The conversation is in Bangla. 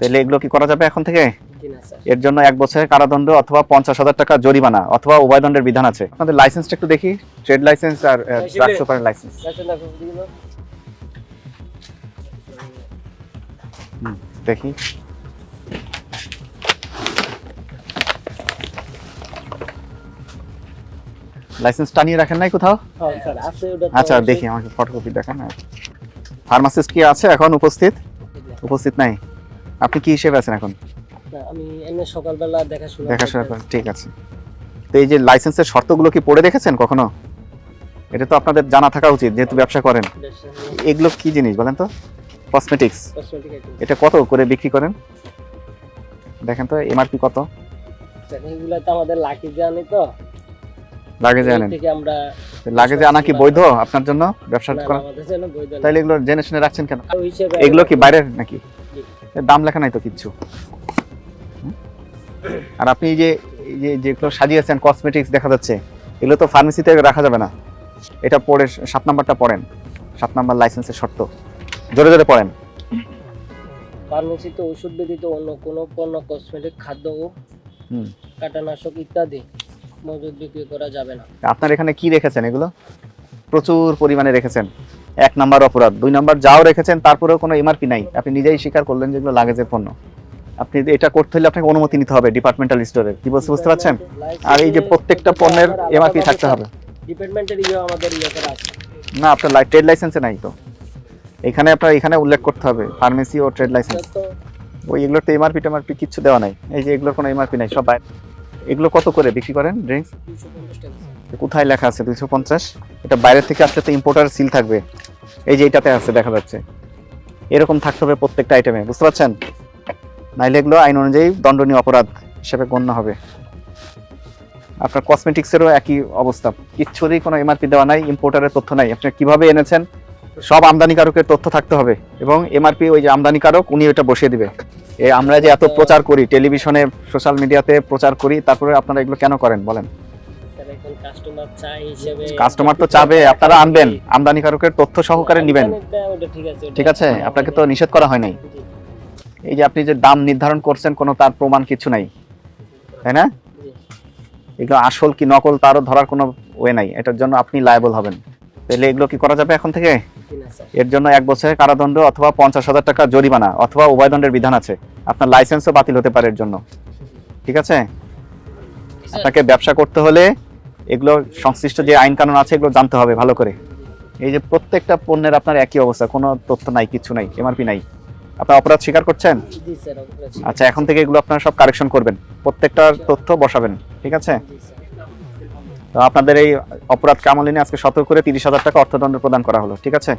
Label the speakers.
Speaker 1: তাহলে এগুলো কি করা যাবে এখন থেকে? এর জন্য এক বছরের কারাদণ্ড অথবা পঞ্চাশ হাজার টাকা জরিমানা অথবা উভয় উভয়দণ্ডের বিধান আছে। আপনাদের লাইসেন্সটা একটু দেখি। ট্রেড লাইসেন্স আর ট্রাক সুপারের লাইসেন্স
Speaker 2: দেখো।
Speaker 1: লাইসেন্স টানিয়ে রাখেন নাই কোথাও?
Speaker 2: হ্যাঁ
Speaker 1: আচ্ছা দেখি আমাকে ফটোকপি দেখেন ফার্মাসিস্ট কি আছে এখন উপস্থিত? উপস্থিত নাই? আপনি কি হিসেবে আছেন এখন?
Speaker 2: আমি এমনি সকালবেলা দেখাশোনা
Speaker 1: দেখাশোনা করেন ঠিক আছে। তো এই যে লাইসেন্সের শর্তগুলো কি পড়ে দেখেছেন কখনো? এটা তো আপনাদের জানা থাকা উচিত যেহেতু ব্যবসা করেন। এগুলো কি জিনিস বলেন তো? কসমেটিক্স এটা কত করে বিক্রি করেন? দেখেন তো এমআরপি কত?
Speaker 2: এগুলা তো আমাদের লাকি জানি তো।
Speaker 1: লাগেজে আনেন।
Speaker 2: আমরা
Speaker 1: লাগেজে আনা কি বৈধ আপনার জন্য? ব্যবসা করা। তাইলে এগুলো জেনে শুনে রাখছেন কেন? এগুলো কি বাইরের নাকি? দাম লেখা নাই তো কিচ্ছু। আর আপনি যে এই যে যেগুলো সাজিয়েছেন কসমেটিক্স দেখা যাচ্ছে এগুলো তো ফার্মেসিতে রাখা যাবে না। এটা পড়ে সাত নাম্বারটা পড়েন সাত নাম্বার লাইসেন্সের শর্ত। জোরে জোরে পড়েন।
Speaker 2: ফার্মেসিতে ওষুধ ব্যতীত অন্য কোনো পণ্য কসমেটিক খাদ্য ও কাটানাশক ইত্যাদি মজুদ বিক্রি করা যাবে না।
Speaker 1: আপনার এখানে কি রেখেছেন এগুলো? প্রচুর পরিমাণে রেখেছেন। এক নাম্বার অপরাধ। দুই নাম্বার যাও রেখেছেন তারপরেও কোনো এমআরপি নাই। আপনি নিজেই স্বীকার করলেন যেগুলো লাগেজের পণ্য। আপনি এটা করতে হলে আপনাকে অনুমতি নিতে হবে ডিপার্টমেন্টাল স্টোরে কি বলতে বুঝতে পারছেন? আর এই যে প্রত্যেকটা পণ্যের এমআরপি থাকতে হবে।
Speaker 2: ডিপার্টমেন্টের ইয়ে আমাদের ইয়ে করা আছে।
Speaker 1: না আপনার ট্রেড লাইসেন্সে নাই তো। এখানে আপনার এখানে উল্লেখ করতে হবে ফার্মেসি ও ট্রেড লাইসেন্স ওই এগুলোর তো এমআরপি টেমআরপি কিচ্ছু দেওয়া নাই। এই যে এগুলোর কোনো এমআরপি নাই সব। এগুলো কত করে বিক্রি করেন ড্রিঙ্কস
Speaker 2: 250
Speaker 1: কোথায় লেখা আছে দুইশো পঞ্চাশ? এটা বাইরে থেকে আসলে তো ইম্পোর্টার সিল থাকবে। এই যে এটাতে আছে, দেখা যাচ্ছে। এরকম থাকতে হবে প্রত্যেকটা আইটেমে বুঝতে পারছেন? নাইলে এগুলো আইন অনুযায়ী দণ্ডনীয় অপরাধ হিসেবে গণ্য হবে। আপনার কসমেটিক্সেরও একই অবস্থা। কিচ্ছুরই কোনো এমআরপি দেওয়া নাই ইম্পোর্টারের তথ্য নাই। আপনি কীভাবে এনেছেন? সব আমদানিকারকের তথ্য থাকতে হবে। এবং এমআরপি ওই যে আমদানিকারক উনি ওটা বসিয়ে দিবে। আমরা যে এত প্রচার করি, টেলিভিশনে, সোশ্যাল মিডিয়াতে প্রচার করি, তারপরে আপনারা এগুলো কেন করেন, বলেন?
Speaker 2: কাস্টমার চাই হিসেবে
Speaker 1: কাস্টমার তো চাবে আপনারা আনবেন। আমদানিকারকের তথ্য সহকারে নেবেন।
Speaker 2: ঠিক আছে
Speaker 1: ঠিক আছে? আপনাকে তো নিষেধ করা হয় নাই। এই যে আপনি যে দাম নির্ধারণ করছেন কোনো তার প্রমাণ কিছু নাই। তাই না? এগুলো আসল কি নকল তারও ধরার কোনো ওয়ে নাই। এটার জন্য আপনি লায়াবল হবেন। তাহলে এগুলো কি করা যাবে এখন থেকে? এর জন্য এক বছরের কারাদণ্ড অথবা পঞ্চাশ হাজার টাকা জরিমানা অথবা উভয়দণ্ডের বিধান আছে। আপনার লাইসেন্সও বাতিল হতে পারে এর জন্য। ঠিক আছে? আপনাকে ব্যবসা করতে হলে এগুলো সংশ্লিষ্ট যে আইন কানুন আছে এগুলো জানতে হবে ভালো করে। এই যে প্রত্যেকটা পণ্যের আপনার একই অবস্থা কোনো তথ্য নাই কিছু নাই এমআরপি নাই। আপনার অপরাধ স্বীকার করছেন? আচ্ছা এখন থেকে এগুলো আপনারা সব কারেকশন করবেন। প্রত্যেকটার তথ্য বসাবেন ঠিক আছে? তো আপনাদের এই অপরাধ কামালিনে আজকে সতর্ক করে তিরিশ হাজার টাকা অর্থদণ্ড প্রদান করা হলো ঠিক আছে?